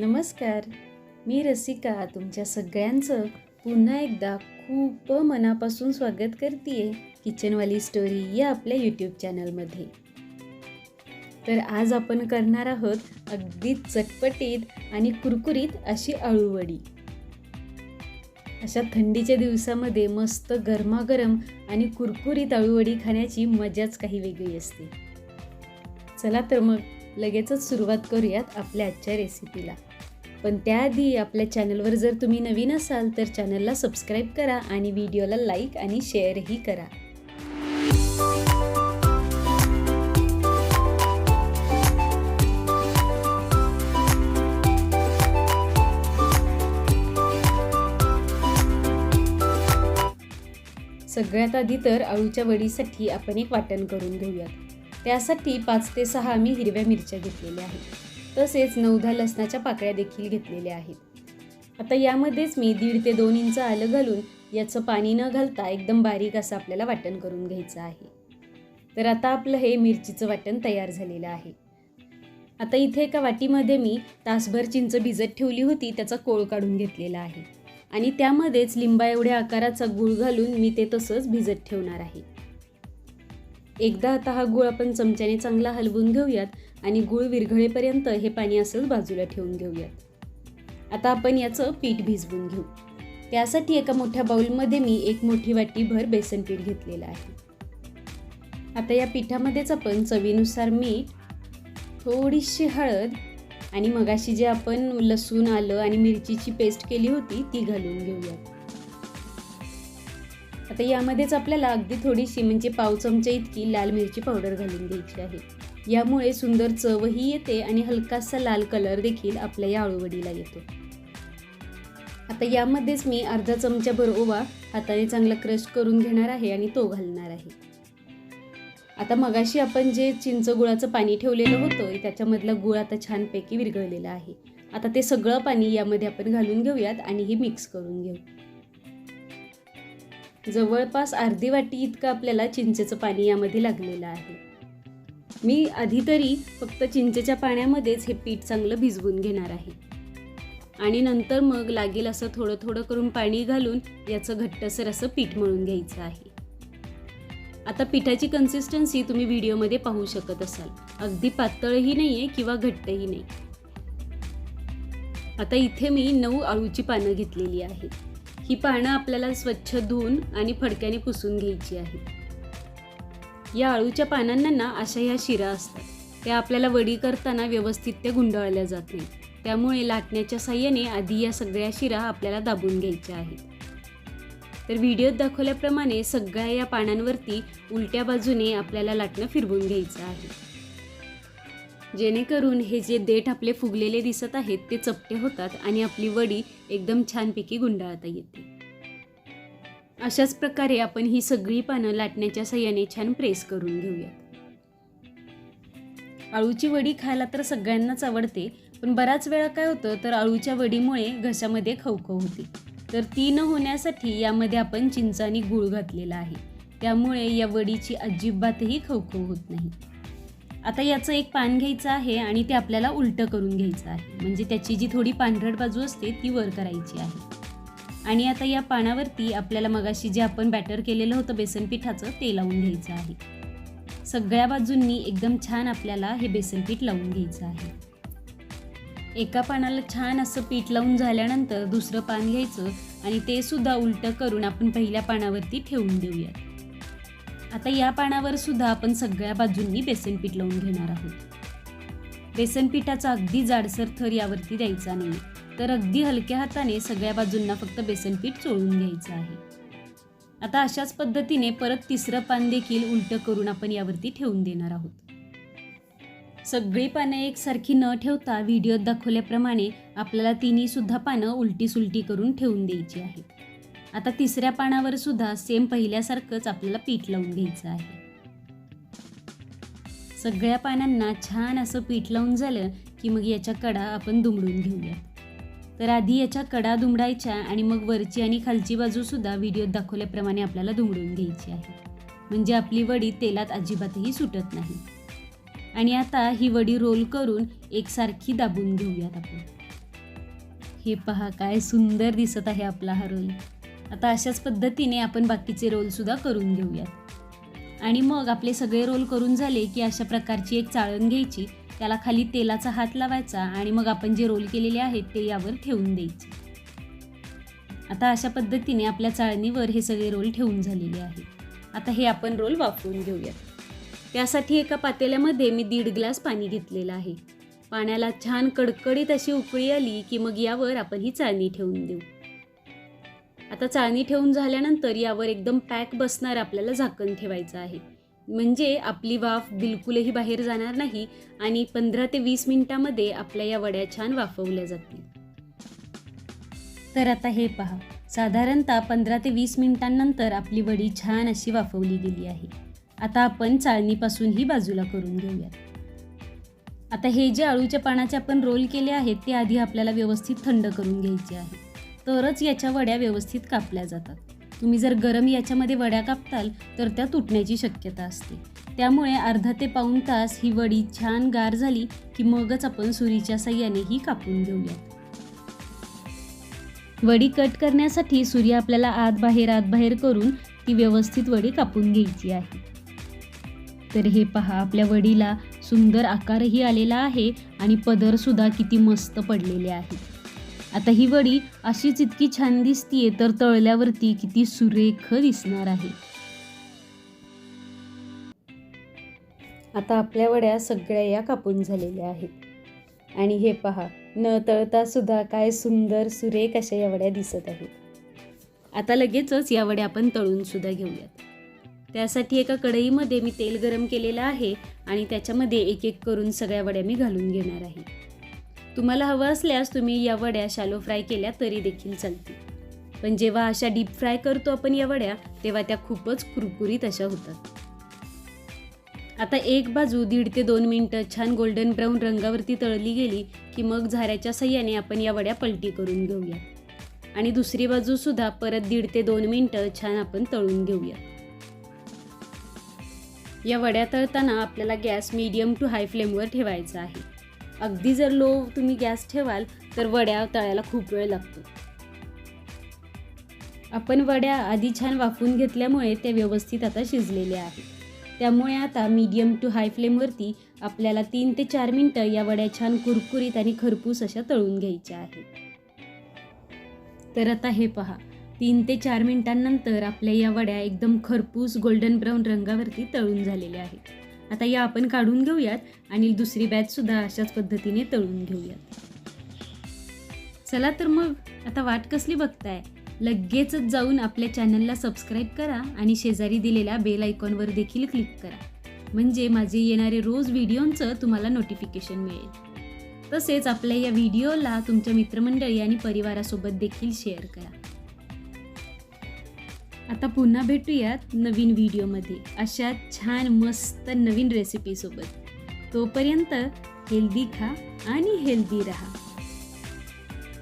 नमस्कार. मी रसिका तुमच्या सगळ्यांचं पुन्हा एकदा खूप मनापासून स्वागत करते किचनवाली स्टोरी या आपल्या यूट्यूब चॅनलमध्ये तर आज आपण करणार आहोत अगदी चटपटीत आणि कुरकुरीत अशी अळूवडी अशा थंडीच्या दिवसामध्ये मस्त गरमागरम आणि कुरकुरीत अळूवडी खाण्याची मजाच काही वेगळी असते. चला तर मग लगेचच सुरुवात करूयात आपल्या आजच्या रेसिपीला पण त्याआधी आपल्या चॅनलवर जर तुम्ही नवीन असाल तर चॅनलला सबस्क्राईब करा आणि व्हिडिओला लाईक आणि शेअरही करा. सगळ्यात आधी तर अळूच्या वडीसाठी आपण एक वाटण करून घेऊयात. त्यासाठी पाच ते सहा मी हिरव्या मिरच्या घेतलेल्या आहेत. तसेच नवधा लसणाच्या पाकळ्या देखील घेतलेल्या आहेत. आता यामध्येच मी दीड ते दोन इंच आलं घालून याचं पाणी न घालता एकदम बारीक असं आपल्याला वाटण करून घ्यायचं आहे. तर आता आपलं हे मिरचीचं वाटण तयार झालेलं आहे. आता इथे एका वाटीमध्ये मी तासभर चिंच भिजत ठेवली होती त्याचा कोळ काढून घेतलेला आहे. आणि त्यामध्येच लिंबा एवढ्या आकाराचा गूळ घालून मी ते तसंच भिजत ठेवणार आहे. एकदा आता हा गूळ आपण चमच्याने चांगला हलवून घेऊयात आणि गूळ विरघळेपर्यंत हे पाणी असंच बाजूला ठेवून घेऊयात. आता आपण याचं पीठ भिजवून घेऊ. त्यासाठी एका मोठ्या बाऊलमध्ये मी एक मोठी वाटीभर बेसन पीठ घेतलेलं आहे. आता या पिठामध्येच आपण चवीनुसार मीठ थोडीशी हळद आणि मगाशी जे आपण लसूण आलं आणि मिरचीची पेस्ट केली होती ती घालून घेऊयात. आता यामध्येच आपल्याला अगदी थोडीशी म्हणजे पाव चमचा इतकी लाल मिरची पावडर घालून घ्यायची आहे. यामुळे सुंदर चवही येते आणि हलकासा लाल कलर देखील आपल्या या आळूवडीला येतो. आता यामध्येच मी अर्धा चमचाभर ओवा हाताने चांगला क्रश करून घेणार आहे आणि तो घालणार आहे. आता मगाशी आपण जे चिंच गुळाचं पाणी ठेवलेलं होतं त्याच्यामधला गुळ आता छानपैकी विरघळलेला आहे. आता ते सगळं पाणी यामध्ये आपण घालून घेऊयात आणि हे मिक्स करून घेऊ. जवळपास अर्धी वाटी इतकं आपल्याला चिंचेचं पाणी यामध्ये लागलेलं आहे. मी आधी तरी फक्त चिंचेच्या पाण्यामध्येच हे पीठ चांगलं भिजवून घेणार आहे. आणि नंतर मग लागेल असं थोडं थोडं करून पाणी घालून याचं घट्टसर असं पीठ मळून घ्यायचं आहे. आता पिठाची कन्सिस्टन्सी तुम्ही व्हिडिओमध्ये पाहू शकत असाल. अगदी पातळही नाही आहे किंवा घट्टही नाही. आता इथे मी नऊ आळूची पानं घेतलेली आहेत. ही पानं आपल्याला स्वच्छ धुवून आणि फडक्याने पुसून घ्यायची आहे या आळूच्या पानांना ना अशा ह्या शिरा असतात. त्या आपल्याला वडी करताना व्यवस्थित त्या गुंडाळल्या जात नाहीत. त्यामुळे लाटण्याच्या साह्याने आधी या सगळ्या शिरा आपल्याला दाबून घ्यायच्या आहेत. तर व्हिडिओत दाखवल्याप्रमाणे सगळ्या या पानांवरती उलट्या बाजूने आपल्याला लाटणं फिरवून घ्यायचं आहे. जेणेकरून हे जे देठ आपले फुगलेले दिसत आहेत ते चपटे होतात आणि आपली वडी एकदम छानपैकी गुंडाळता येते. अशाच प्रकारे आपण ही सगळी पानं लाटण्याच्या सहाय्याने छान प्रेस करून घेऊयात. आळूची वडी खायला तर सगळ्यांनाच आवडते पण बराच वेळा काय होतं तर आळूच्या वडीमुळे घशामध्ये खवखव होते. तर ती न होण्यासाठी यामध्ये आपण चिंचानी गूळ घातलेला आहे. त्यामुळे या वडीची अजिबातही खवखव होत नाही. आता याचं एक पान घ्यायचं आहे आणि ते आपल्याला उलटं करून घ्यायचं आहे. म्हणजे त्याची जी थोडी पांढरट बाजू असते ती वर करायची आहे. आणि आता या पानावरती आपल्याला मगाशी जे आपण बॅटर केलेलं होतं बेसन पिठाचं ते लावून घ्यायचं आहे. सगळ्या बाजूंनी एकदम छान आपल्याला हे बेसन पीठ लावून घ्यायचं आहे. एका पानाला छान असं पीठ लावून झाल्यानंतर दुसरं पान घ्यायचं आणि ते सुद्धा उलटं करून आपण पहिल्या पानावरती ठेवून देऊयात. आता या पानावर सुद्धा आपण सगळ्या बाजूंनी बेसन पीठ लावून घेणार आहोत. बेसन पिठाचा अगदी जाडसर थर यावरती द्यायचा नाही तर अगदी हलक्या हाताने सगळ्या बाजूंना फक्त बेसन पीठ चोळून घ्यायचं आहे. आता अशाच पद्धतीने परत तिसरं पान देखील उलटं करून आपण यावरती ठेवून देणार आहोत. सगळी पानं एकसारखी न ठेवता व्हिडिओत दाखवल्याप्रमाणे आपल्याला तिन्ही सुद्धा पानं उलटी सुलटी करून ठेवून द्यायची आहेत. आता तिसऱ्या पानावर सुद्धा सेम पहिल्यासारखंच आपल्याला पीठ लावून घ्यायचं आहे. सगळ्या पानांना छान असं पीठ लावून झालं की मग याच्या कडा आपण दुमडून घेऊया. तर आधी याच्या कडा दुमडायच्या आणि मग वरची आणि खालची बाजू सुद्धा व्हिडिओत दाखवल्याप्रमाणे आपल्याला दुमडून घ्यायची आहे. म्हणजे आपली वडी तेलात अजिबातही सुटत नाही. आणि आता ही वडी रोल करून एकसारखी दाबून घेऊयात आपण. हे पहा काय सुंदर दिसत आहे आपला हा रोल. आता अशाच पद्धतीने आपण बाकीचे रोलसुद्धा करून घेऊयात. आणि मग आपले सगळे रोल करून झाले की अशा प्रकारची एक चाळण घ्यायची त्याला खाली तेलाचा हात लावायचा आणि मग आपण जे रोल केलेले आहेत ते यावर ठेवून द्यायचे. आता अशा पद्धतीने आपल्या चाळणीवर हे सगळे रोल ठेवून झालेले आहेत. आता हे आपण रोल वापरून घेऊयात. त्यासाठी एका पातेल्यामध्ये मी दीड ग्लास पाणी घेतलेलं आहे. पाण्याला छान कडकडीत अशी उकळी आली की मग यावर आपण ही चाळणी ठेवून देऊ. आता चाळणी ठेवून झाल्यानंतर यावर एकदम पॅक बसणार आपल्याला झाकण ठेवायचं आहे. म्हणजे आपली वाफ बिलकुलही बाहेर जाणार नाही आणि पंधरा ते वीस मिनिटामध्ये आपल्या या वड्या छान वाफवल्या जातील. तर आता हे पहा. साधारणतः पंधरा ते वीस मिनिटांनंतर आपली वडी छान अशी वाफवली गेली आहे. आता आपण चाळणीपासून ही बाजूला करून घेऊयात. आता हे जे अळूच्या पानाचे आपण रोल केले आहेत ते आधी आपल्याला व्यवस्थित थंड करून घ्यायचे आहे. तरच याच्या वड्या व्यवस्थित कापल्या जातात. तुम्ही जर गरम याच्यामध्ये वड्या कापताल तर त्या तुटण्याची शक्यता असते. त्यामुळे अर्धा ते पाऊण तास ही वडी छान गार झाली की मगच आपण सुरीच्या साह्याने ही कापून घेऊयात. वडी कट करण्यासाठी सुरी आपल्याला आत बाहेर आत बाहेर करून ती व्यवस्थित वडी कापून घ्यायची आहे. तर हे पहा आपल्या वडीला सुंदर आकारही आलेला आहे आणि पदरसुद्धा किती मस्त पडलेले आहे आता ही वडी अशीच इतकी छान दिसतीये तर तळल्यावरती किती सुरेख दिसणार आहे. आता आपल्या वड्या सगळ्या या कापून झालेल्या आहेत. आणि हे पहा न तळता सुद्धा काय सुंदर सुरेख अशा या वड्या दिसत आहेत. आता लगेचच या वड्या आपण तळून सुद्धा घेऊयात. त्यासाठी एका कढईमध्ये मी तेल गरम केलेलं आहे आणि त्याच्यामध्ये एक एक करून सगळ्या वड्या मी घालून घेणार आहे. तुम्हाला हवं असल्यास तुम्ही या वड्या शालो फ्राय केल्या तरी देखील चालतील. पण जेव्हा अशा डीप फ्राय करतो आपण या वड्या तेव्हा त्या खूपच कुरकुरीत अशा होतात. आता एक बाजू दीड ते दोन मिनटं छान गोल्डन ब्राऊन रंगावरती तळली गेली की मग झाऱ्याच्या सह्याने आपण या वड्या पलटी करून घेऊया. आणि दुसरी बाजूसुद्धा परत दीड ते दोन मिनटं छान आपण तळून घेऊया. या वड्या तळताना आपल्याला गॅस मीडियम टू हाय फ्लेमवर ठेवायचा आहे. अगदी जर लो तुम्ही गॅस ठेवाल तर वड्या तळायला खूप वेळ लागतो. आपण वड्या आधी छान वाफवून घेतल्यामुळे त्या व्यवस्थित आता शिजलेल्या आहेत. त्यामुळे आता मीडियम टू हाय फ्लेमवरती आपल्याला तीन ते चार मिनटं या वड्या छान कुरकुरीत आणि खरपूस अशा तळून घ्यायच्या आहेत. तर आता हे पहा तीन ते चार मिनटांनंतर आपल्या या वड्या एकदम खरपूस गोल्डन ब्राऊन रंगावरती तळून झालेल्या आहेत. आता या आपण काढून घेऊयात आणि दुसरी बॅचसुद्धा अशाच पद्धतीने तळून घेऊयात. चला तर मग आता वाट कसली बघताय? लगेचच जाऊन आपल्या चॅनलला सबस्क्राईब करा आणि शेजारी दिलेल्या बेल आयकॉनवर देखील क्लिक करा. म्हणजे माझे येणारे रोज व्हिडिओंचं तुम्हाला नोटिफिकेशन मिळेल. तसेच आपल्या या व्हिडिओला तुमच्या मित्रमंडळी आणि परिवारासोबत देखील शेअर करा. आता पुन्हा भेटूयात नवीन व्हिडिओमध्ये. अशा छान मस्त नवीन रेसिपीसोबत तोपर्यंत हेल्दी खा आणि हेल्दी राहा.